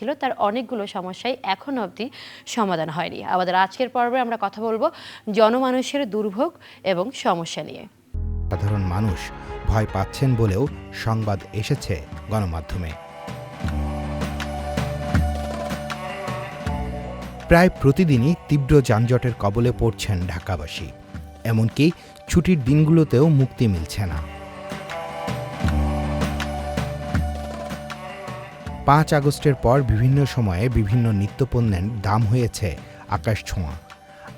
ছিল, তার অনেকগুলো সমস্যাই এখন অবধি সমাধান হয়নি। আমাদের আজকের পর্বে আমরা কথা বলব জনমানুষের দুর্ভোগ এবং সমস্যা নিয়ে। সাধারণ মানুষ ভয় পাচ্ছেন বলেও সংবাদ এসেছে গণমাধ্যমে। প্রায় প্রতিদিনই তীব্র যানজটের কবলে পড়ছেন ঢাকাবাসী। এমনকি ছুটির দিনগুলোতেও মুক্তি মিলছে না। পাঁচ আগস্টের পর বিভিন্ন সময়ে বিভিন্ন নিত্যপণ্যের দাম হয়েছে আকাশ ছোঁয়া।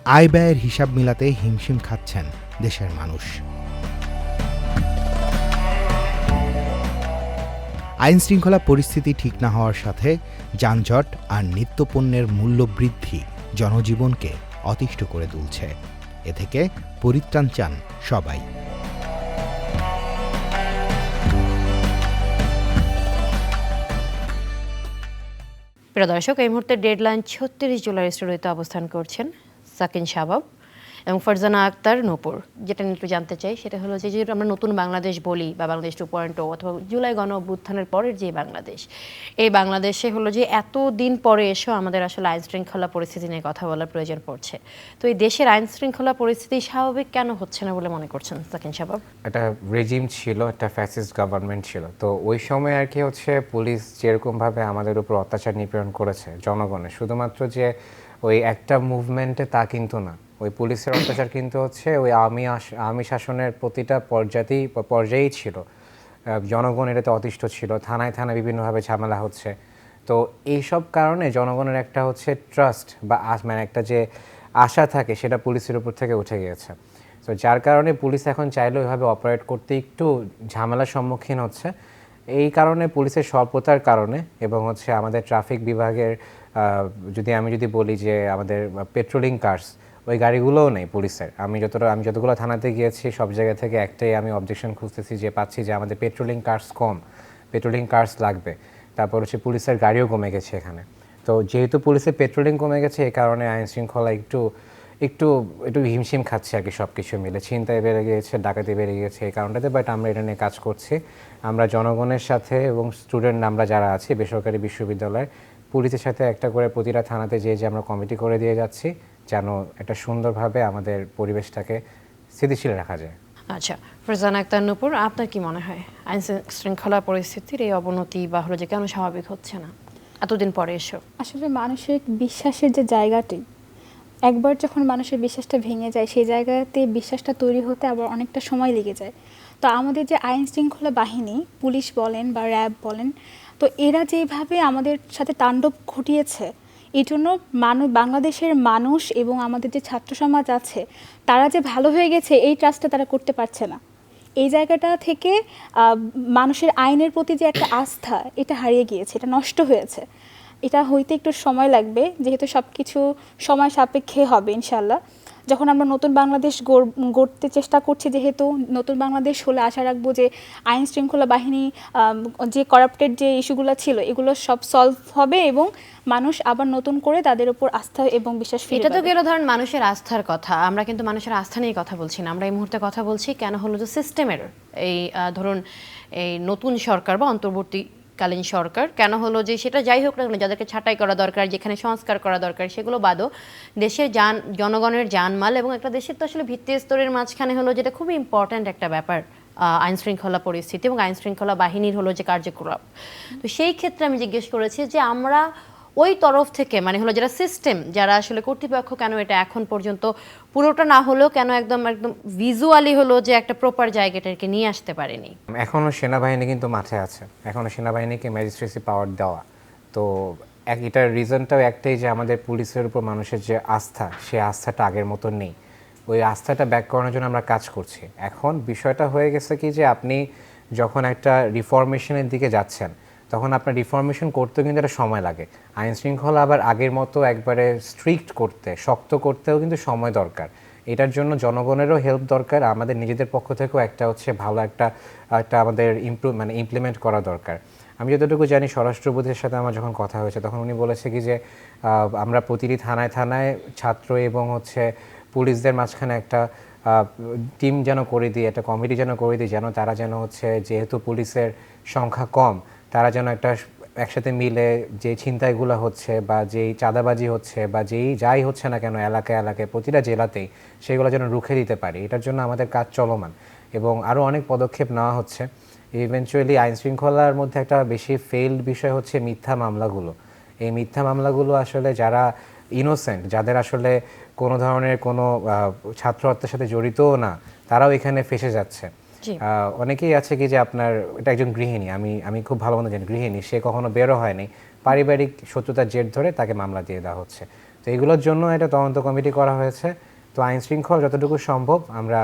আয় ব্যয়ের হিসাব মিলাতে হিমশিম খাচ্ছেন দেশের মানুষ। আইন শৃঙ্খলা পরিস্থিতি ঠিক না হওয়ার সাথে যানজট আর নিত্যপণ্যের মূল্য বৃদ্ধি জনজীবনকে অতিষ্ঠ করে তুলছে। এ থেকে পরিত্রাণ চান সবাই। প্রিয় দর্শক এই মুহূর্তে ডেডলাইন ছত্রিশ জুলাই স্টুডিওতে অবস্থান করছেন সাকিন শাবাব এবং ফারজানা আক্তার নূপুর। যেটা নিয়ে একটু জানতে চাই, সেটা হলো যে আমরা নতুন বাংলাদেশ বলি বা বাংলাদেশ টু পয়েন্ট অথবা জুলাই গণ অভ্যুত্থানের পরের যে বাংলাদেশ, এই বাংলাদেশে হলো যে এত দিন পরে এসেও আমাদের আসলে আইন শৃঙ্খলা পরিস্থিতি নিয়ে কথা বলার প্রয়োজন পড়ছে। তো এই দেশের আইন শৃঙ্খলা পরিস্থিতি স্বাভাবিক কেন হচ্ছে না বলে মনে করছেন সাকিন শাবাব একটা রেজিম ছিল, একটা ফ্যাসিস্ট গভর্নমেন্ট ছিল। তো ওই সময় আর কি হচ্ছে পুলিশ যেরকমভাবে আমাদের উপর অত্যাচার নিপীড়ন করেছে জনগণের শুধুমাত্র যে ওই একটা মুভমেন্টে তা কিন্তু না। ওই পুলিশের অত্যাচার কিন্তু হচ্ছে ওই আর্মি আর্মি শাসনের প্রতিটা পর্যাতেই পর্যায়েই ছিল। জনগণ এটাতে অতিষ্ঠ ছিল। থানায় থানায় বিভিন্নভাবে ঝামেলা হচ্ছে। তো এইসব কারণে জনগণের একটা হচ্ছে ট্রাস্ট বা মানে একটা যে আশা থাকে সেটা পুলিশের উপর থেকে উঠে গিয়েছে। তো যার কারণে পুলিশ এখন চাইলে ওইভাবে অপারেট করতে একটু ঝামেলার সম্মুখীন হচ্ছে। এই কারণে পুলিশের স্বল্পতার কারণে এবং হচ্ছে আমাদের ট্রাফিক বিভাগের যদি আমি যদি বলি যে আমাদের পেট্রোলিং কার্স ওই গাড়িগুলোও নেই পুলিশের। আমি যতটা আমি যতগুলো থানাতে গিয়েছি, সব জায়গা থেকে একটাই আমি অবজেকশন খুঁজতেছি যে পাচ্ছি যে আমাদের পেট্রোলিং কার্স কম পেট্রোলিং কার্স লাগবে। তারপর হচ্ছে পুলিশের গাড়িও কমে গেছে এখানে। তো যেহেতু পুলিশের পেট্রোলিং কমে গেছে এই কারণে আইন শৃঙ্খলা একটু একটু একটু হিমশিম খাচ্ছে আর কি সব কিছু মিলে। ছিনতাই বেড়ে গিয়েছে, ডাকাতি বেড়ে গিয়েছে এই কারণটাতে বাট আমরা এটা নিয়ে কাজ করছি। আমরা জনগণের সাথে এবং স্টুডেন্ট আমরা যারা আছি, বেসরকারি বিশ্ববিদ্যালয়ের পুলিশের সাথে একটা করে প্রতিটা থানাতে যেয়ে যে আমরা কমিটি করে দিয়ে যাচ্ছি। যেন একটা সুন্দরভাবে আমাদের পরিবেশটাকে স্থিতিশীল রাখা যায়। আচ্ছা ফারজানা আক্তার নূপুর আপনার কি মনে হয়? আইন শৃঙ্খলা পরিস্থিতির এই অবনতি বা হলো যে কেন স্বাভাবিক হচ্ছে না? এতদিন পরে এসো। আসলে মানুষের বিশ্বাসের যে জায়গাটি একবার যখন মানুষের বিশ্বাসটা ভেঙে যায় সেই জায়গাতে বিশ্বাসটা তৈরি হতে আবার অনেকটা সময় লেগে যায়। তো আমাদের যে আইন শৃঙ্খলা বাহিনী পুলিশ বলেন বা র্যাব বলেন তো এরা যেভাবে আমাদের সাথে তাণ্ডব ঘটিয়েছে এই জন্য মানুষ বাংলাদেশের মানুষ এবং আমাদের যে ছাত্র সমাজ আছে, তারা যে ভালো হয়ে গেছে, এই ট্রাস্টটা তারা করতে পারছে না। এই জায়গাটা থেকে মানুষের আইনের প্রতি যে একটা আস্থা, এটা হারিয়ে গিয়েছে, এটা নষ্ট হয়েছে। এটা হইতে একটু সময় লাগবে, যেহেতু সব কিছু সময় সাপেক্ষে হবে ইনশাল্লাহ যখন আমরা নতুন বাংলাদেশ গড়- গড়তে চেষ্টা করছি যেহেতু নতুন বাংলাদেশ হলে আশা রাখব যে আইন শৃঙ্খলা বাহিনী যে করাপ্টেড যে ইস্যুগুলো ছিল এগুলো সব সলভ হবে এবং মানুষ আবার নতুন করে তাদের উপর আস্থা এবং বিশ্বাস এটা তো। গেল ধরেন মানুষের আস্থার কথা আমরা কিন্তু মানুষের আস্থা নিয়ে কথা বলছি না আমরা এই মুহূর্তে কথা বলছি কেন হলো যে সিস্টেমের এই ধরুন এই নতুন সরকার বা অন্তর্বর্তীকালীন সরকার। কেন হলো যে সেটা যাই হোক না কেন, যাদেরকে ছাঁটাই করা দরকার, যেখানে সংস্কার করা দরকার, সেগুলো বাদও দেশের যান, জনগণের জানমাল এবং একটা দেশের তো আসলে ভিত্তি স্তরের মাঝখানে হলো যেটা খুবই ইম্পর্ট্যান্ট একটা ব্যাপার আইন শৃঙ্খলা পরিস্থিতি এবং আইন শৃঙ্খলা বাহিনীর হলো যে কার্যকলাপ। তো সেই ক্ষেত্রে আমি জিজ্ঞেস করেছি যে আমরা ওই তরফ থেকে মানে হলো যারা সিস্টেম যারা আসলে কর্তৃপক্ষ কেন এটা এখন পর্যন্ত পুরোটা না হলেও কেন একদম একদম ভিজুয়ালি হলো যে একটা প্রপার জায়গাটাকে নিয়ে আসতে পারেনি? এখনও সেনাবাহিনী কিন্তু মাঠে আছে। এখনও সেনাবাহিনীকে ম্যাজিস্ট্রেসি পাওয়ার দেওয়া। তো এক, এটার রিজনটাও একটাই যে আমাদের পুলিশের উপর মানুষের যে আস্থা, সে আস্থাটা আগের মতো নেই। ওই আস্থাটা ব্যাক করানোর জন্য আমরা কাজ করছি। এখন বিষয়টা হয়ে গেছে কি যে আপনি যখন একটা রিফরমেশনের দিকে যাচ্ছেন তখন আপনার রিফরমেশন করতেও কিন্তু একটা সময় লাগে। আইন শৃঙ্খলা আবার আগের মতো একবারে স্ট্রিক্ট করতে, শক্ত করতেও কিন্তু সময় দরকার। এটার জন্য জনগণেরও হেল্প দরকার, আমাদের নিজেদের পক্ষ থেকেও একটা হচ্ছে ভালো একটা একটা আমাদের ইমপ্রুভ মানে ইমপ্লিমেন্ট করা দরকার। আমি যতটুকু জানি স্বরাষ্ট্রপতির সাথে আমার যখন কথা হয়েছে, তখন উনি বলেছে কি যে আমরা প্রতিটি থানায় থানায় ছাত্র এবং হচ্ছে পুলিশদের মাঝখানে একটা টিম যেন করে দিই, একটা কমিটি যেন করে দিই, যেন তারা যেন হচ্ছে যেহেতু পুলিশের সংখ্যা কম তারা যেন একটা একসাথে মিলে যে ছিনতাইগুলো হচ্ছে বা যেই চাঁদাবাজি হচ্ছে বা যেই যাই হচ্ছে না কেন এলাকায় এলাকায় প্রতিটা জেলাতেই সেগুলো যেন রুখে দিতে পারি। এটার জন্য আমাদের কাজ চলমান এবং আরও অনেক পদক্ষেপ নেওয়া হচ্ছে। ইভেনচুয়ালি আইন শৃঙ্খলার মধ্যে একটা বেশি ফেইল্ড বিষয় হচ্ছে মিথ্যা মামলাগুলো। এই মিথ্যা মামলাগুলো আসলে যারা ইনোসেন্ট যাদের আসলে কোনো ধরনের কোনো ছাত্র হত্যার সাথে জড়িতও না, তারাও এখানে ফেসে যাচ্ছে। অনেকেই আছে কি যে আপনার, এটা একজন গৃহিণী, আমি আমি খুব ভালো মতো জানি, গৃহিণী, সে কখনো বেরো হয়নি। পারিবারিক শত্রুতার জের ধরে তাকে মামলা দিয়ে দেওয়া হচ্ছে। তো এগুলোর জন্য এটা তদন্ত কমিটি করা হয়েছে। তো আইন শৃঙ্খলা যতটুকু সম্ভব, আমরা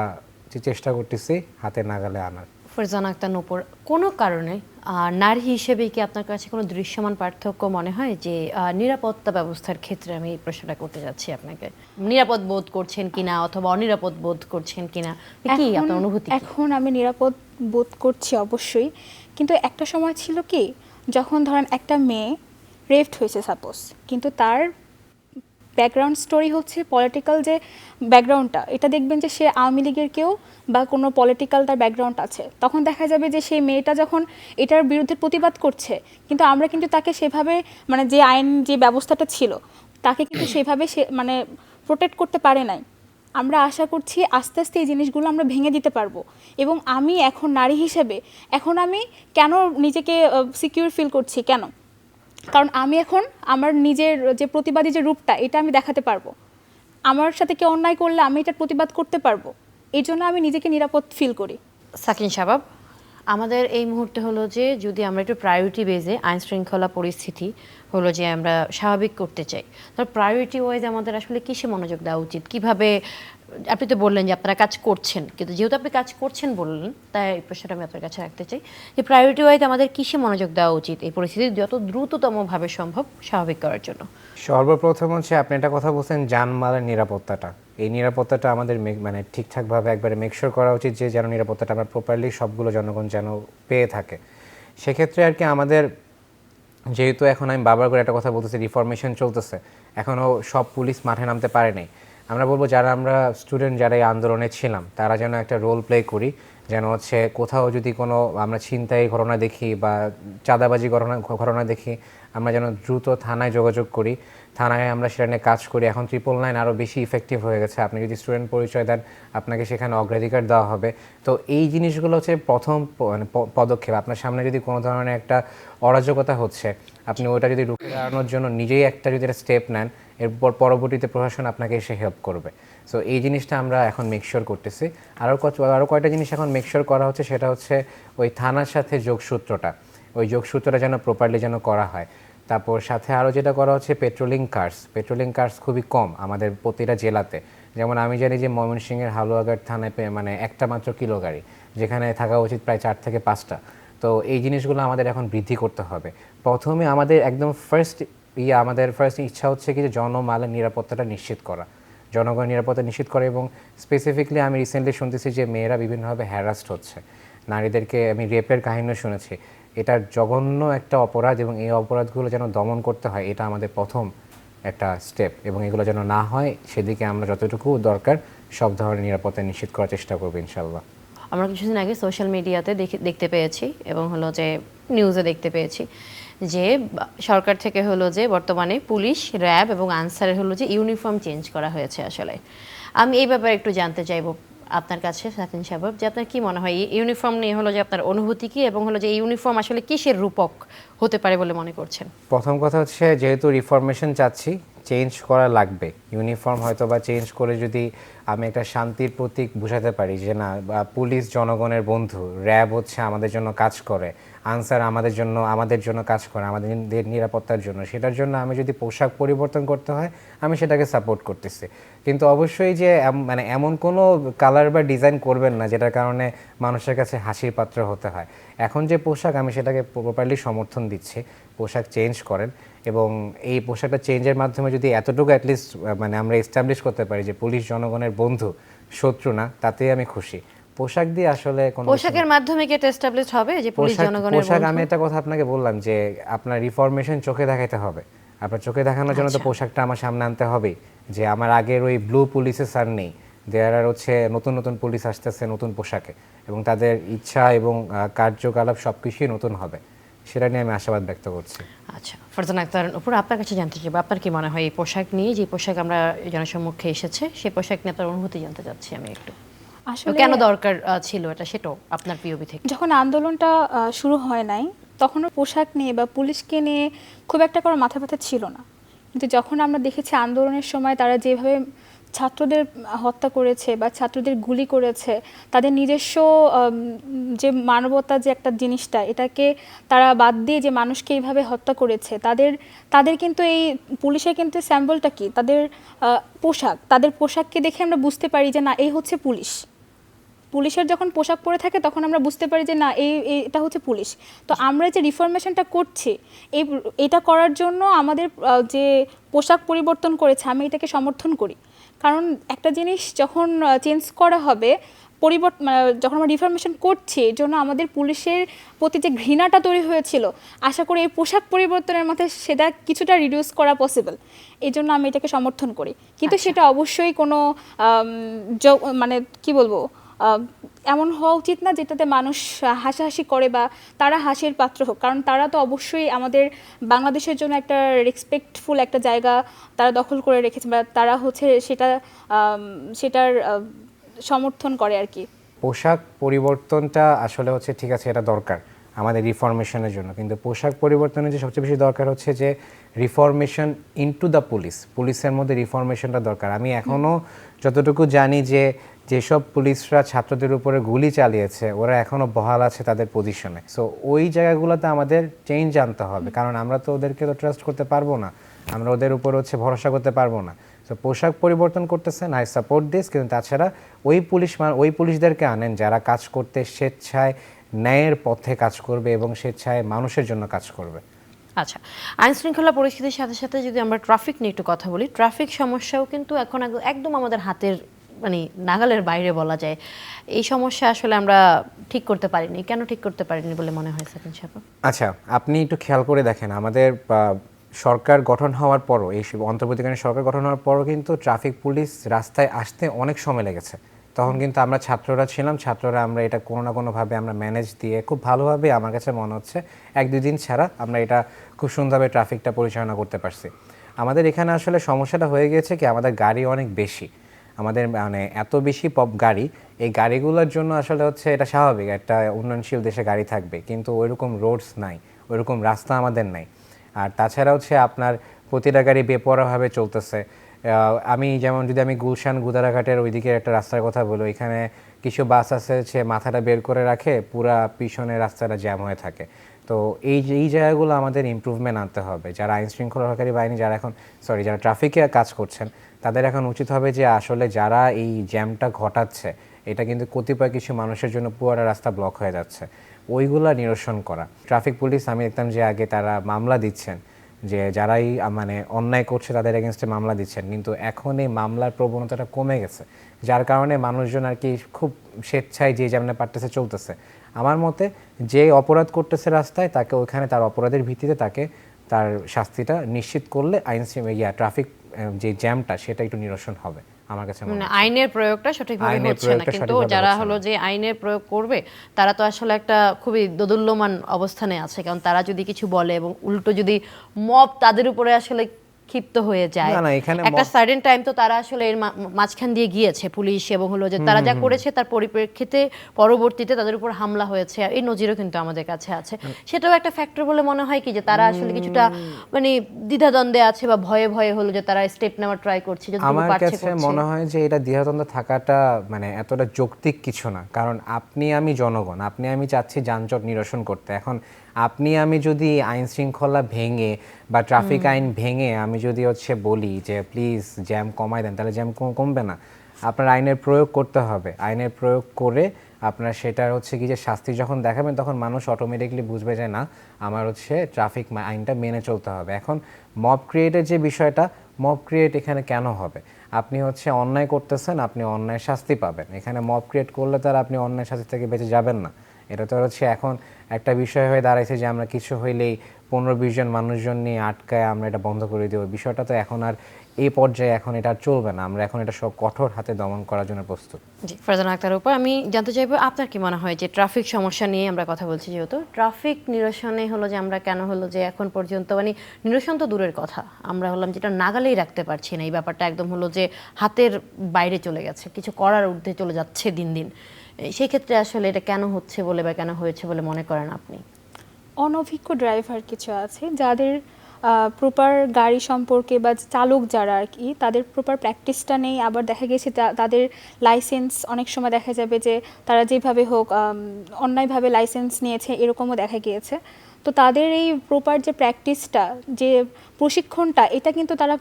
চেষ্টা করতেছি, হাতে নাগালে আনার। ফরজান আক্তার নূপুর কোনো কারণে নারী হিসেবে কি আপনার কাছে কোনো দৃশ্যমান পার্থক্য মনে হয় যে নিরাপত্তা ব্যবস্থার ক্ষেত্রে আমি এই প্রশ্নটা করতে যাচ্ছি আপনাকে? নিরাপদ বোধ করছেন কিনা অথবা অনিরাপদ বোধ করছেন কিনা? কি আপনার অনুভূতি এখন আমি নিরাপদ বোধ করছি অবশ্যই কিন্তু একটা সময় ছিল কি যখন ধরেন একটা মেয়ে রেফট হয়েছে সাপোজ কিন্তু তার ব্যাকগ্রাউন্ড স্টোরি হচ্ছে পলিটিক্যাল যে ব্যাকগ্রাউন্ডটা এটা দেখবেন যে সে আওয়ামী লীগের কেউ বা কোনো পলিটিক্যাল তার ব্যাকগ্রাউন্ড আছে। তখন দেখা যাবে যে সেই মেয়েটা যখন এটার বিরুদ্ধে প্রতিবাদ করছে কিন্তু আমরা কিন্তু তাকে সেভাবে মানে যে আইন যে ব্যবস্থাটা ছিল তাকে কিন্তু সেভাবে সে মানে প্রোটেক্ট করতে পারে নাই। আমরা আশা করছি আস্তে আস্তে এই জিনিসগুলো আমরা ভেঙে দিতে পারব। এবং আমি এখন নারী হিসেবে এখন আমি কেন নিজেকে সিকিউর ফিল করছি? কেন? কারণ আমি এখন আমার নিজের যে প্রতিবাদী যে রূপটা, এটা আমি দেখাতে পারব। আমার সাথে কেউ অন্যায় করলে আমি এটার প্রতিবাদ করতে পারব। এই জন্য আমি নিজেকে নিরাপদ ফিল করি। সাকিন শাবাব আমাদের এই মুহূর্তে হলো যে, যদি আমরা একটু প্রায়োরিটি বেজে আইন শৃঙ্খলা পরিস্থিতি হলো যে আমরা স্বাভাবিক করতে চাই, তার প্রায়োরিটি ওয়াইজ আমাদের আসলে কিসে মনোযোগ দেওয়া উচিত? কীভাবে আপনি তো বললেন যে আপনারা কাজ করছেন, কিন্তু যেহেতু আপনি কাজ করছেন বললেন, তাই এই প্রশ্নটা আমি আপনার কাছে রাখতে চাই যে প্রায়োরিটি ওয়াইজ আমাদের কিসে মনোযোগ দেওয়া উচিত? এই পরিস্থিতি যত দ্রুততমভাবে সম্ভব স্বাভাবিক করার জন্য। সর্বপ্রথম হচ্ছে আপনি একটা কথা বলছেন জানমালের নিরাপত্তাটা। এই নিরাপত্তাটা আমাদের মানে ঠিকঠাকভাবে একবারে মেকশোর করা উচিত যে যেন নিরাপত্তাটা আমরা প্রপারলি সবগুলো জনগণ যেন পেয়ে থাকে। সেক্ষেত্রে আর কি আমাদের, যেহেতু এখন আমি বাবার করে একটা কথা বলতেছি রিফরমেশন চলতেছে, এখনও সব পুলিশ মাঠে নামতে পারে নাই। আমরা বলব যারা আমরা স্টুডেন্ট যারা এই আন্দোলনে ছিলাম, তারা যেন একটা রোল প্লে করি, যেন হচ্ছে কোথাও যদি কোনো আমরা ছিনতাই ঘটনা দেখি বা চাঁদাবাজি ঘটনা ঘটনা দেখি, আমরা যেন দ্রুত থানায় যোগাযোগ করি। থানায় আমরা সেটা নিয়ে কাজ করি। এখন ট্রিপল নাইন আরও বেশি ইফেক্টিভ হয়ে গেছে। আপনি যদি স্টুডেন্ট পরিচয় দেন, আপনাকে সেখানে অগ্রাধিকার দেওয়া হবে। তো এই জিনিসগুলো হচ্ছে প্রথম মানে পদক্ষেপ। আপনার সামনে যদি কোনো ধরনের একটা অরাজকতা হচ্ছে, আপনি ওটা যদি রুখে দাঁড়ানোর জন্য নিজেই একটা যদি একটা স্টেপ নেন, এরপর পরবর্তীতে প্রশাসন আপনাকে এসে হেল্প করবে। সো এই জিনিসটা আমরা এখন মেকশোর করতেছি। আরও আরও কয়টা জিনিস এখন মেকশোর করা হচ্ছে, সেটা হচ্ছে ওই থানার সাথে যোগসূত্রটা। ওই যোগসূত্রটা যেন প্রপারলি যেন করা হয়। তারপর সাথে আরও যেটা করা হচ্ছে পেট্রোলিং কার্স পেট্রোলিং কার্স খুবই কম আমাদের প্রতিটা জেলাতে। যেমন আমি জানি যে ময়মনসিংহের হালুয়াঘাট থানায় মানে একটা মাত্র কিলো গাড়ি, যেখানে থাকা উচিত প্রায় চার থেকে পাঁচটা। তো এই জিনিসগুলো আমাদের এখন বৃদ্ধি করতে হবে। প্রথমে আমাদের একদম ফার্স্ট ইয়ে আমাদের ফার্স্ট ইচ্ছা হচ্ছে কি যে জনমালের নিরাপত্তাটা নিশ্চিত করা। জনগণের নিরাপত্তা নিশ্চিত করা এবং স্পেসিফিকলি আমি রিসেন্টলি শুনতেছি যে মেয়েরা বিভিন্নভাবে হ্যারাস্ট হচ্ছে। নারীদেরকে আমি রেপের কাহিনীও শুনেছি। এটা জঘন্য একটা অপরাধ এবং এই অপরাধগুলো যেন দমন করতে হয়, এটা আমাদের প্রথম একটা স্টেপ এবং এগুলো যেন না হয়, সেদিকে আমরা যতটুকু দরকার সব ধরনের নিরাপত্তা নিশ্চিত করার চেষ্টা করব ইনশাল্লাহ আমরা কিছুদিন আগে সোশ্যাল মিডিয়াতে দেখে- দেখতে পেয়েছি এবং হলো যে নিউজে দেখতে পেয়েছি যে সরকার থেকে হলো যে বর্তমানে পুলিশ র্যাব এবং আনসারের হলো যে ইউনিফর্ম চেঞ্জ করা হয়েছে আসলে। আমি এই ব্যাপারে একটু জানতে চাইব। আপনার কাছে, সাকিন সাহেব, যে আপনার কি মনে হয়? এই ইউনিফর্ম নিয়ে হলো যে আপনার অনুভূতি কি এবং হলো যে ইউনিফর্ম আসলে কিসের রূপক হতে পারে বলে মনে করছেন? প্রথম কথা হচ্ছে, যেহেতু রিফরমেশন চাচ্ছি চেঞ্জ করা লাগবে। ইউনিফর্ম হয়তো বা চেঞ্জ করে যদি আমি একটা শান্তির প্রতীক বোঝাতে পারি যে না পুলিশ জনগণের বন্ধু, র্যাব হচ্ছে আমাদের জন্য কাজ করে, আনসার আমাদের জন্য আমাদের জন্য কাজ করে, আমাদের নিরাপত্তার জন্য, সেটার জন্য আমি যদি পোশাক পরিবর্তন করতে হয়, আমি সেটাকে সাপোর্ট করতেছি। কিন্তু অবশ্যই যে মানে এমন কোনো কালার বা ডিজাইন করবেন না যেটার কারণে মানুষের কাছে হাসির পাত্র হতে হয়। এখন যে পোশাক আমি সেটাকে প্রপারলি সমর্থন দিচ্ছি, পোশাক চেঞ্জ করেন এবং এই পোশাকটা চেঞ্জের মাধ্যমে যদি এতটুকু অ্যাটলিস্ট মানে আমরা এস্টাবলিশ করতে পারি যে পুলিশ জনগণের বন্ধু শত্রু না তাতেই আমি খুশি। পোশাক দিয়ে আসলে কোনো পোশাকের মাধ্যমে কি এটা এস্টাবলিশ হবে যে পুলিশ জনগণের পোশাক আমি একটা কথা আপনাকে বললাম যে আপনার রিফরমেশন চোখে দেখাতে হবে। আপনার চোখে দেখানোর জন্য তো আচ্ছা। পোশাকটা আমার সামনে আনতে হবে যে আমার আগের ওই ব্লু পুলিশের স্যার নেই। দেয়ার আর হচ্ছে নতুন নতুন পুলিশ আসতেছে নতুন পোশাকে। এবং তাদের ইচ্ছা এবং কার্যকলাপ সব কিছুই নতুন হবে। সেটা নিয়ে আমি আশাবাদ ব্যক্ত করছি। আচ্ছা ফারজান আক্তার উপর আপনার কাছে জানতে চাইব আপনার কি মনে হয় এই পোশাক নিয়ে যে পোশাক আমরা জনসম্মুখে এসেছে সেই পোশাক নিয়ে আপনার অনুভূতি জানতে চাচ্ছি আমি একটু। আসলে কেন দরকার ছিল এটা সেটাও আপনার পিওবি থেকে? যখন আন্দোলনটা শুরু হয় নাই তখনও পোশাক নিয়ে বা পুলিশকে নিয়ে খুব একটা কারও মাথা ব্যথা ছিল না। কিন্তু যখন আমরা দেখেছি আন্দোলনের সময় তারা যেভাবে ছাত্রদের হত্যা করেছে বা ছাত্রদের গুলি করেছে, তাদের নিজস্ব যে মানবতা যে একটা জিনিসটা, এটাকে তারা বাদ দিয়ে যে মানুষকে এইভাবে হত্যা করেছে, তাদের তাদের কিন্তু এই পুলিশের কিন্তু স্যাম্বলটা কি? তাদের পোশাক, তাদের পোশাককে দেখে আমরা বুঝতে পারি যে না, এই হচ্ছে পুলিশ। পুলিশের যখন পোশাক পরে থাকে, তখন আমরা বুঝতে পারি যে না, এই এটা হচ্ছে পুলিশ। তো আমরা যে রিফরমেশনটা করছি, এই, এটা করার জন্য আমাদের যে পোশাক পরিবর্তন করেছে, আমি এটাকে সমর্থন করি। কারণ একটা জিনিস যখন চেঞ্জ করা হবে পরিবর্তন যখন আমরা রিফরমেশন করছি এর জন্য আমাদের পুলিশের প্রতি যে ঘৃণাটা তৈরি হয়েছিল আশা করি এই পোশাক পরিবর্তনের মধ্যে সেটা কিছুটা রিডিউস করা পসিবল এই জন্য আমি এটাকে সমর্থন করি। কিন্তু সেটা অবশ্যই কোনো মানে কি বলব এমন হওয়া উচিত না যেটাতে মানুষ হাসাহাসি করে বা তারা হাসির পাত্র হোক। কারণ তারা তো অবশ্যই আমাদের বাংলাদেশের জন্য একটা রেসপেক্টফুল একটা জায়গা তারা দখল করে রেখেছে বা তারা হচ্ছে সেটা সেটার সমর্থন করে আর কি। পোশাক পরিবর্তনটা আসলে হচ্ছে ঠিক আছে, এটা দরকার। আমাদের রিফরমেশনের জন্য। কিন্তু পোশাক পরিবর্তনের যে সবচেয়ে বেশি দরকার হচ্ছে যে রিফরমেশন ইনটু দ্য পুলিশ পুলিশের মধ্যে রিফরমেশনটা দরকার। আমি এখনও যতটুকু জানি যে যেসব পুলিশরা ছাত্রদের উপরে গুলি চালিয়েছে, ওরা এখনও বহাল আছে তাদের পজিশনে সো ওই জায়গাগুলোতে আমাদের চেঞ্জ আনতে হবে। কারণ আমরা তো ওদেরকে তো ট্রাস্ট করতে পারব না। আমরা ওদের উপর হচ্ছে ভরসা করতে পারব না। তো পোশাক পরিবর্তন করতেছেন আই সাপোর্ট দিস। কিন্তু তাছাড়া ওই পুলিশ ওই পুলিশদেরকে আনেন যারা কাজ করতে স্বেচ্ছায় ন্যায়ের পথে কাজ করবে এবং স্বেচ্ছায় মানুষের জন্য কাজ করবে। আচ্ছা আইন শৃঙ্খলা পরিস্থিতির সাথে সাথে যদি আমরা ট্রাফিক নিয়ে একটু কথা বলি ট্রাফিক সমস্যাও কিন্তু এখন একদম আমাদের হাতের মানে নাগালের বাইরে বলা যায়। এই সমস্যা আসলে আমরা ঠিক করতে পারিনি। কেন ঠিক করতে পারিনি বলে মনে হয় সেকেন্ড সাহেব? আচ্ছা আপনি একটু খেয়াল করে দেখেন আমাদের সরকার গঠন হওয়ার পরও এই অন্তর্বর্তীকালীন সরকার গঠন হওয়ার পরও কিন্তু ট্রাফিক পুলিশ রাস্তায় আসতে অনেক সময় লেগেছে। তখন কিন্তু আমরা ছাত্ররা ছিলাম, ছাত্ররা আমরা এটা কোনো না কোনোভাবে আমরা ম্যানেজ দিয়ে খুব ভালোভাবে আমার কাছে মনে হচ্ছে এক দুই দিন ছাড়া আমরা এটা খুব সুন্দরভাবে ট্রাফিকটা পরিচালনা করতে পারছি। আমাদের এখানে আসলে সমস্যাটা হয়ে গিয়েছে কি, আমাদের গাড়ি অনেক বেশি। আমাদের মানে এত বেশি পপ গাড়ি, এই গাড়িগুলোর জন্য আসলে হচ্ছে এটা স্বাভাবিক, একটা উন্নয়নশীল দেশে গাড়ি থাকবে। কিন্তু ওইরকম রোডস নাই, ওইরকম রাস্তা আমাদের নাই। আর তাছাড়া হচ্ছে আপনার প্রতিটা গাড়ি বেপরোয়াভাবে চলতেছে। আমি যেমন যদি আমি গুলশান গুদারাঘাটের ওইদিকে একটা রাস্তার কথা বলি এখানে কিছু বাস আছে, সে মাথাটা বের করে রাখে, পুরা পিছনে রাস্তাটা জ্যাম হয়ে থাকে। তো এই এই জায়গাগুলো আমাদের ইমপ্রুভমেন্ট আনতে হবে। যারা আইন শৃঙ্খলা রক্ষাকারী বাহিনী, যারা এখন সরি যারা ট্রাফিকে কাজ করছেন, তাদের এখন উচিত হবে যে আসলে যারা এই জ্যামটা ঘটাচ্ছে, এটা কিন্তু কতিপয় কিছু মানুষের জন্য পুরো রাস্তা ব্লক হয়ে যাচ্ছে। ওইগুলা নিরসন করা। ট্রাফিক পুলিশ, আমি দেখতাম যে আগে তারা মামলা দিচ্ছেন। যে যারাই মানে অন্যায় করছে তাদের এগেনস্টে মামলা দিচ্ছেন। কিন্তু এখন এই মামলার প্রবণতাটা কমে গেছে। যার কারণে মানুষজন আর কি খুব স্বেচ্ছায় যে যেমন পারতেছে চলতেছে। আমার মতে যে অপরাধ করতেছে রাস্তায়, তাকে ওইখানে তার অপরাধের ভিত্তিতে তাকে তার শাস্তিটা নিশ্চিত করলে ইয়া ট্রাফিক যে জ্যামটা সেটা একটু নিরসন হবে। আমার কাছে মনে আইনের প্রয়োগটা সঠিকভাবে হচ্ছে না। কিন্তু যারা হলো যে আইনের প্রয়োগ করবে তারা তো আসলে একটা খুবই দোদুল্যমান অবস্থানে আছে। কারণ তারা যদি কিছু বলে এবং উল্টো যদি মব তাদের উপরে আসলে ক্ষিপ্ত হয়ে যায়। একটা সার্টেন টাইম তো তারা আসলে এর মাঝখান দিয়ে গিয়েছে পুলিশ এবং হলো যে তারা যা করেছে তার পরিপ্রেক্ষিতে পরবর্তীতে তাদের উপর হামলা হয়েছে। এই নজিরও কিন্তু আমাদের কাছে আছে। সেটাও একটা ফ্যাক্টর বলে মনে হয় কি যে তারা আসলে কিছুটা মানে দ্বিধাদ্বন্দ্বে আছে বা ভয়ে ভয়ে হলো যে তারা স্টেপ নেওয়ার ট্রাই করছে আমার কাছে মনে হয় যে এটা দ্বিধাদ্বন্দ্ব থাকাটা মানে এতটা যৌক্তিক কিছু না। কারণ আপনি আমি জনগণ আপনি আমি চাচ্ছি যানজট নিরসন করতে। এখন আপনি আমি যদি আইন শৃঙ্খলা ভেঙে বা ট্রাফিক আইন ভেঙে আমি যদি হচ্ছে বলি যে প্লিজ জ্যাম কমাই দেন তাহলে জ্যাম কমবে না। আপনার আইনের প্রয়োগ করতে হবে। আইনের প্রয়োগ করে আপনার সেটা হচ্ছে কি যে শাস্তি যখন দেখাবেন তখন মানুষ অটোমেটিকলি বুঝবে যে না আমার হচ্ছে ট্রাফিক আইনটা মেনে চলতে হবে। এখন মব ক্রিয়েটের যে বিষয়টা মব ক্রিয়েট এখানে কেন হবে? আপনি হচ্ছে অন্যায় করতেছেন আপনি অন্যায় শাস্তি পাবেন। এখানে মব ক্রিয়েট করলে তার আপনি অন্যায় শাস্তি থেকে বেঁচে যাবেন না। এটা তো হচ্ছে এখন একটা বিষয় হয়ে দাঁড়াইছে যে আমরা কিছু হইলেই পনেরো, বিশ জন মানুষজন নিয়ে আটকায় আমরা এটা বন্ধ করে দেবো। বিষয়টা তো এখন আর এই পর্যায়ে এখন এটা চলবে না। আমরা এখন এটা সব কঠোর হাতে দমন করার জন্য প্রস্তুত। জি, ফারজানা আক্তার উপর আমি জানতে চাইব আপনার কি মনে হয় যে ট্রাফিক সমস্যা নিয়ে আমরা কথা বলছি যেহেতু? ট্রাফিক নিরসনে হলো যে আমরা কেন হলো যে এখন পর্যন্ত মানে নিরসন তো দূরের কথা। আমরা হলাম যেটা নাগালেই রাখতে পারছি না। এই ব্যাপারটা একদম হলো যে হাতের বাইরে চলে গেছে। কিছু করার ঊর্ধ্বে চলে যাচ্ছে দিন দিন। এই- সেই ক্ষেত্রে আসলে এটা কেন হচ্ছে বলে বা কেন হয়েছে বলে মনে করেন আপনি? অনভিজ্ঞ ড্রাইভার কিছু আছে যাদের প্রপার গাড়ি সম্পর্কে বা চালক যারা আর কি, তাদের প্রপার প্র্যাকটিসটা নেই। আবার দেখা গেছে তাদের লাইসেন্স অনেক সময় দেখা যাবে যে তারা যেভাবে হোক অন্যায়ভাবে লাইসেন্স নিয়েছে এরকমও দেখা গিয়েছে। তো তাদের এই প্রপার যে প্র্যাকটিসটা যে প্রশিক্ষণটা এটা কিন্তু তারা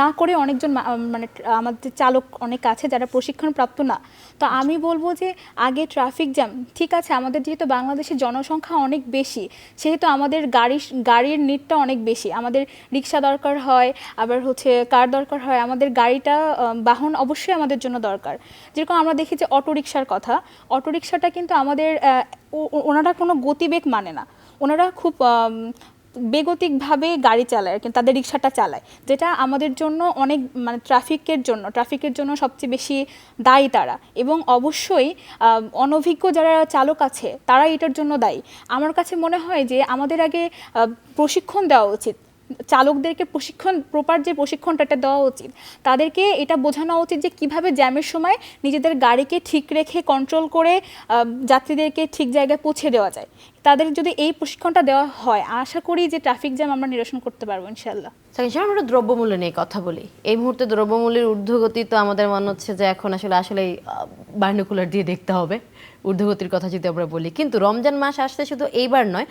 না করে অনেকজন মানে আমাদের চালক অনেক আছে যারা প্রশিক্ষণ প্রাপ্ত না। তো আমি বলব যে আগে ট্রাফিক জ্যাম ঠিক আছে আমাদের যেহেতু বাংলাদেশের জনসংখ্যা অনেক বেশি সেহেতু আমাদের গাড়ি গাড়ির নিডটা অনেক বেশি। আমাদের রিক্সা দরকার হয় আবার হচ্ছে কার দরকার হয় আমাদের গাড়িটা বাহন অবশ্যই আমাদের জন্য দরকার। যেরকম আমরা দেখি যে অটো রিক্সার কথা অটো রিক্সাটা কিন্তু আমাদের ওনারা কোনো গতিবেগ মানে না। ওনারা খুব বেগতিকভাবে গাড়ি চালায় আর কি, তাদের রিক্সাটা চালায়, যেটা আমাদের জন্য অনেক মানে ট্রাফিকের জন্য ট্রাফিকের জন্য সবচেয়ে বেশি দায়ী তারা। এবং অবশ্যই অনভিজ্ঞ যারা চালক আছে তারা এটার জন্য দায়ী। আমার কাছে মনে হয় যে আমাদের আগে প্রশিক্ষণ দেওয়া উচিত। চালকদেরকে প্রশিক্ষণ প্রপার যে প্রশিক্ষণটা এটা দেওয়া উচিত। তাদেরকে এটা বোঝানো উচিত যে কীভাবে জ্যামের সময় নিজেদের গাড়িকে ঠিক রেখে কন্ট্রোল করে যাত্রীদেরকে ঠিক জায়গায় পৌঁছে দেওয়া যায়। তাদের যদি এই প্রশিক্ষণটা দেওয়া হয়, আশা করি যে ট্রাফিক জ্যাম আমরা নিরসন করতে পারব ইনশাল্লাহ আমরা দ্রব্যমূল্য নিয়ে কথা বলি। এই মুহূর্তে দ্রব্যমূল্যের ঊর্ধ্বগতি তো আমাদের মনে হচ্ছে যে এখন আসলে আসলে বাইনোকুলার দিয়ে দেখতে হবে। ঊর্ধ্বগতির কথা যদি আমরা বলি। কিন্তু রমজান মাস আসতে শুধু এইবার নয়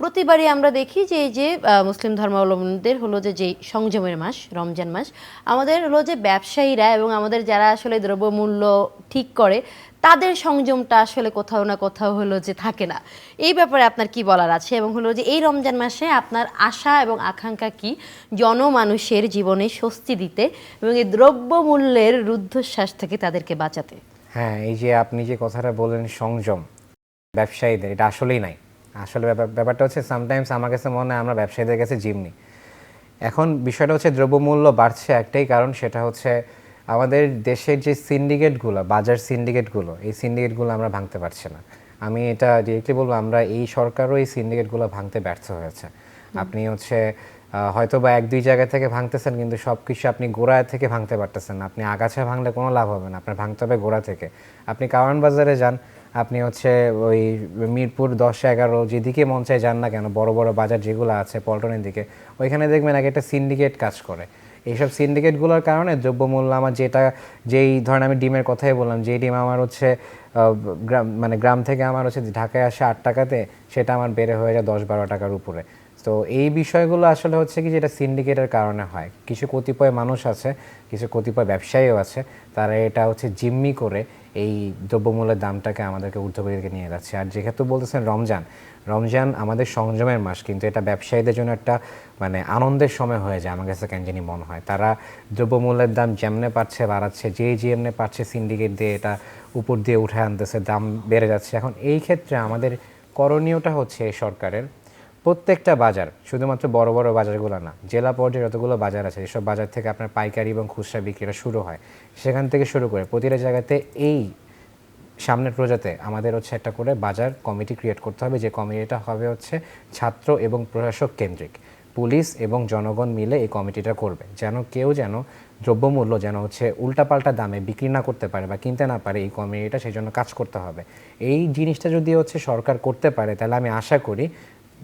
প্রতিবারই আমরা দেখি যে এই যে মুসলিম ধর্মাবলম্বীদের হলো যে যেই সংযমের মাস, রমজান মাস, আমাদের হলো যে ব্যবসায়ীরা এবং আমাদের যারা আসলে দ্রব্যমূল্য ঠিক করে, তাদের সংযমটা আসলে কোথাও না কোথাও হলো যে থাকে না। এই ব্যাপারে আপনার কি বলার আছে? এবং হলো যে, এই রমজান মাসে আপনার আশা এবং আকাঙ্ক্ষা কি? জনমানুষের জীবনে স্বস্তি দিতে এবং এই দ্রব্যমূল্যের রুদ্ধশ্বাস থেকে তাদেরকে বাঁচাতে। হ্যাঁ এই যে আপনি যে কথাটা বললেন, সংযম, ব্যবসায়ীদের, এটা আসলেই নাই। আসলে ব্যাপার- ব্যাপারটা হচ্ছে সামটাইমস আমার কাছে মনে হয় আমরা ব্যবসায়ীদের কাছে জিমনি এখন বিষয়টা হচ্ছে দ্রব্যমূল্য বাড়ছে একটাই কারণ সেটা হচ্ছে আমাদের দেশের যে সিন্ডিকেটগুলো বাজার সিন্ডিকেটগুলো এই সিন্ডিকেটগুলো আমরা ভাঙতে পারছি না। আমি এটা ডিরেক্টলি বলব আমরা এই সরকারও এই সিন্ডিকেটগুলো ভাঙতে ব্যর্থ হয়েছে। আপনি হচ্ছে হয়তো বা এক দুই জায়গা থেকে ভাঙতেছেন কিন্তু সব কিছু আপনি গোড়া থেকে ভাঙতে পারতেছেন না। আপনি আগাছা ভাঙলে কোনো লাভ হবে না আপনার ভাঙতে হবে গোড়া থেকে। আপনি কারণ বাজারে যান আপনি হচ্ছে ওই মিরপুর দশ এগারো যেদিকে মন চায় যান না কেন, বড় বড় বাজার যেগুলো আছে পল্টনের দিকে, ওইখানে দেখবেন আগে একটা সিন্ডিকেট কাজ করে। এইসব সিন্ডিকেটগুলোর কারণে দ্রব্যমূল্য আমার যেটা, যেই ধরেন আমি ডিমের কথাই বললাম, যেই ডিম আমার হচ্ছে গ্রাম মানে গ্রাম থেকে আমার হচ্ছে ঢাকায় আসে আট টাকাতে, সেটা আমার বেড়ে হয়ে যায় দশ বারো টাকার উপরে। তো এই বিষয়গুলো আসলে হচ্ছে কি যেটা সিন্ডিকেটের কারণে হয়। কিছু কতিপয় মানুষ আছে, কিছু কতিপয় ব্যবসায়ীও আছে, তারা এটা হচ্ছে জিম্মি করে এই দ্রব্যমূল্যের দামটাকে আমাদেরকে ঊর্ধ্বগতির দিকে নিয়ে যাচ্ছে। আর যেহেতু বলতেছেন রমজান রমজান আমাদের সংযমের মাস, কিন্তু এটা ব্যবসায়ীদের জন্য একটা মানে আনন্দের সময় হয়ে যায় আমার কাছে কেন জানি মনে হয়। তারা দ্রব্যমূল্যের দাম যেমনে পাচ্ছে বাড়াচ্ছে, যে যেমনে পাচ্ছে সিন্ডিকেট দিয়ে এটা উপর দিয়ে উঠে আনতেছে, দাম বেড়ে যাচ্ছে। এখন এই ক্ষেত্রে আমাদের করণীয়টা হচ্ছে সরকারের প্রত্যেকটা বাজার, শুধুমাত্র বড় বড় বাজারগুলো না, জেলা পর্যায়ে যতগুলো বাজার আছে, এসব বাজার থেকে আপনার পাইকারি এবং খুচরা বিক্রিটা শুরু হয়। সেখান থেকে শুরু করে প্রতিটা জায়গাতে এই সামনের প্রজাতে আমাদের হচ্ছে একটা করে বাজার কমিটি ক্রিয়েট করতে হবে। যে কমিটিটা হবে হচ্ছে ছাত্র এবং প্রশাসক কেন্দ্রিক। পুলিশ এবং জনগণ মিলে এই কমিটিটা করবে। যেন কেউ যেন দ্রব্যমূল্য যেন হচ্ছে উল্টাপাল্টা দামে বিক্রি না করতে পারে বা কিনতে না পারে এই কমিটিটা, সেই জন্য কাজ করতে হবে। এই জিনিসটা যদি হচ্ছে সরকার করতে পারে, তাহলে আমি আশা করি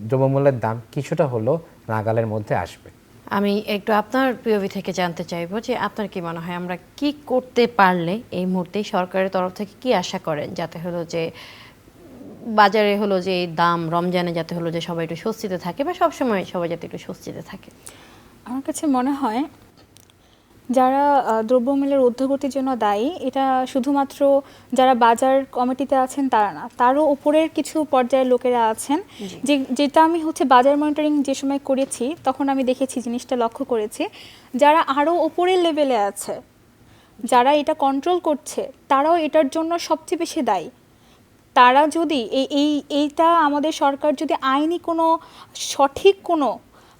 দ্রব্যমূল্যের দাম কিছুটা হলো নাগালের মধ্যে আসবে। আমি একটু আপনার পিওভি থেকে জানতে চাইব যে আপনার কি মনে হয় আমরা কি করতে পারলে এই মুহূর্তে সরকারের তরফ থেকে কি আশা করেন? যাতে হলো যে বাজারে হলো যে দাম রমজানে যাতে হলো যে সবাই একটু স্বস্তিতে থাকে বা সবসময় সবাই যাতে একটু স্বস্তিতে থাকে। আমার কাছে মনে হয় যারা দ্রব্যমূল্যের ঊর্ধ্বগতির জন্য দায়ী এটা শুধুমাত্র যারা বাজার কমিটিতে আছেন তারা না তারও উপরের কিছু পর্যায়ের লোকেরা আছেন। যে যেটা আমি হচ্ছে বাজার মনিটরিং যে সময় করেছি তখন আমি দেখেছি জিনিসটা লক্ষ্য করেছি। যারা আরও উপরের লেভেলে আছে যারা এটা কন্ট্রোল করছে তারাও এটার জন্য সবচেয়ে বেশি দায়ী। তারা যদি এই এই এইটা আমাদের সরকার যদি আইনি কোনো সঠিক কোনো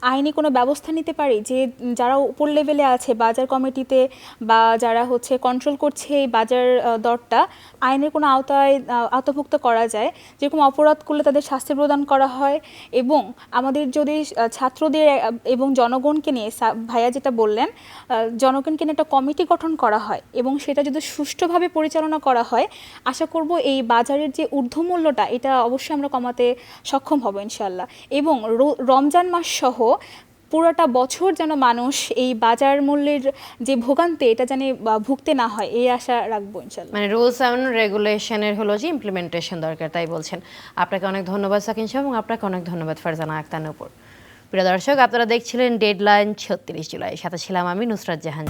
আইনি কোনো ব্যবস্থা নিতে পারি? যে যারা উপর লেভেলে আছে, বাজার কমিটিতে বা যারা হচ্ছে কন্ট্রোল করছে এই বাজার দরটা আইনের কোনো আওতায় আওতাভুক্ত করা যায়। যেরকম অপরাধ করলে তাদের শাস্তি প্রদান করা হয় এবং আমাদের যদি ছাত্রদের এবং জনগণকে নিয়ে ভাইয়া যেটা বললেন জনগণকে নিয়ে একটা কমিটি গঠন করা হয় এবং সেটা যদি সুষ্ঠুভাবে পরিচালনা করা হয়, আশা করব এই বাজারের যে ঊর্ধ্বমূল্যটা, এটা অবশ্যই আমরা কমাতে সক্ষম হব ইনশাল্লাহ এবং রমজান মাস সহ পুরোটা বছর যেন মানুষ এই বাজার মূল্যের যে ভোগান্তি, এটা যেন ভুগতে না হয়, এই আশা রাখব ইনশাল্লাহ। মানে রুলস অ্যান্ড রেগুলেশনের হলো যে ইমপ্লিমেন্টেশন দরকার, তাই বলছেন। আপনাকে অনেক ধন্যবাদ সাকিন সাহেব, এবং আপনাকে অনেক ধন্যবাদ ফারজানা আক্তানের উপর প্রিয় দর্শক, আপনারা দেখছিলেন ডেডলাইন ছত্রিশ জুলাই, সাথে ছিলাম আমি নুসরাত জাহান।